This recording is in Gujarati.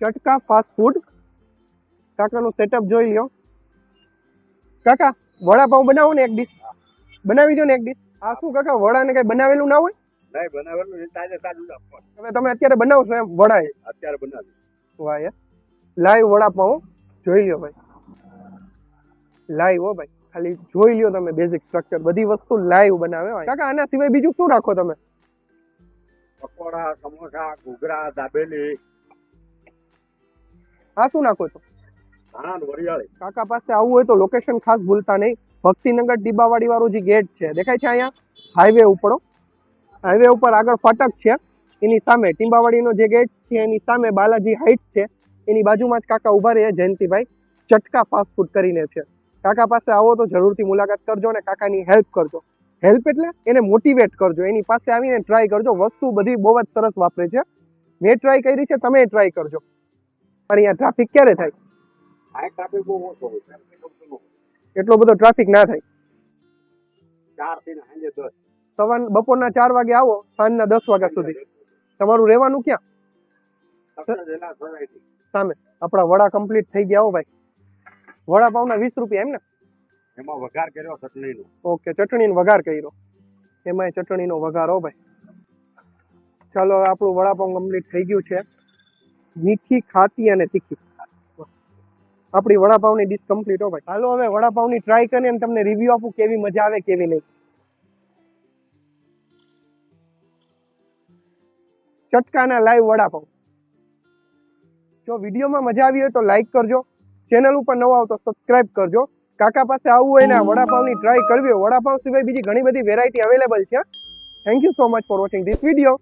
ચટકા ફાસ્ટ ફૂડ કાકાનું સેટઅપ જોઈ લ્યો. કાકા વડાપાઉં બનાવો ને એક ડીશ બનાવી દો ને એક ડીશ આ શું કાકા વડાને કઈ બનાવેલું ના હોય? નહીં બનાવેલું નહીં, તાજે તાજું જ આપવાનું. હવે તમે અત્યારે બનાવશો એમ વડા એ અત્યારે બનાવ્યું વાહ યાર. લાઈવ વડાપાઉં. જોઈ લ્યો ભાઈ. લાઈવ હો ભાઈ. ખાલી જોઈ લ્યો તમે બેઝિક સ્ટ્રક્ચર બધી વસ્તુ લાઈવ બનાવે. હોય. કાકા આના સિવાય બીજું શું રાખો તમે? પકોડા સમોસા ઘૂઘરા દાબેલી આ શું નાખો છો. કાકા પાસે આવવું હોય તો લોકેશન ખાસ ભૂલતા નહીં. ભક્તિનગર ડીબાવાડી વાળું જે ગેટ છે દેખાય છે અહીંયા? હાઈવે ઉપર હાઈવે ઉપર આગળ ફાટક છે. એની સામે ટીંબાવાડીનો જે ગેટ છે એની સામે બાલાજી હાઇટ છે. એની બાજુમાં જ કાકા ઊભા રહે જયંતિભાઈ. ચટકા ફાસ્ટ ફૂડ કરીને છે. કાકા પાસે આવો તો જરૂરથી મુલાકાત કરજો અને કાકાની હેલ્પ કરજો. હેલ્પ એટલે એને મોટિવેટ કરજો. એની પાસે આવીને ટ્રાય કરજો. વસ્તુ બધી બહુ જ સરસ વાપરે છે. મેં ટ્રાય કરી છે તમે ટ્રાય કરજો. પણ અહીંયા ટ્રાફિક ક્યારે થાય? આ ટ્રાફિક બહુ ઓછો હોય ટ્રાફિક ઓછો ન હોય. એટલો બધો ટ્રાફિક ના થાય. ચારથી સાંજે દસ. સવાર બપોરના ચાર વાગે આવો સાંજના દસ વાગ્યા સુધી. તમારું રહેવાનું ક્યાં. સામે. આપણા વડા કમ્પ્લીટ થઈ ગયા હો ભાઈ. વડાપાવના વીસ રૂપિયા એમ ને? એમાં વઘાર કર્યો ચટણીનો. ઓકે ચટણીનો વઘાર કર્યો. એમાંય ચટણીનો વઘાર હો ભાઈ. ચાલો આપણું વડાપાઉં કમ્પ્લીટ થઈ ગયું છે. મીઠી ખાટી અને તીખી આપણી વડાપાવની ડીશ કમ્પ્લીટ હો ભાઈ. હાલો હવે વડાપાવની ટ્રાય કરીને અને તમને રિવ્યુ આપું કેવી મજા આવે, કેવી નહીં. ચટકાના લાઈવ વડાપાઉં જો વિડીયોમાં મજા આવી હોય તો લાઈક કરજો. ચેનલ ઉપર નવા આવો તો સબસ્ક્રાઇબ કરજો. કાકા પાસે આવવું હોય ને વડાપાવની ટ્રાય કરવી હોય, વડાપાવ સિવાય બીજી ઘણી બધી વેરાયટી અવેલેબલ છે. Thank you so much for watching this video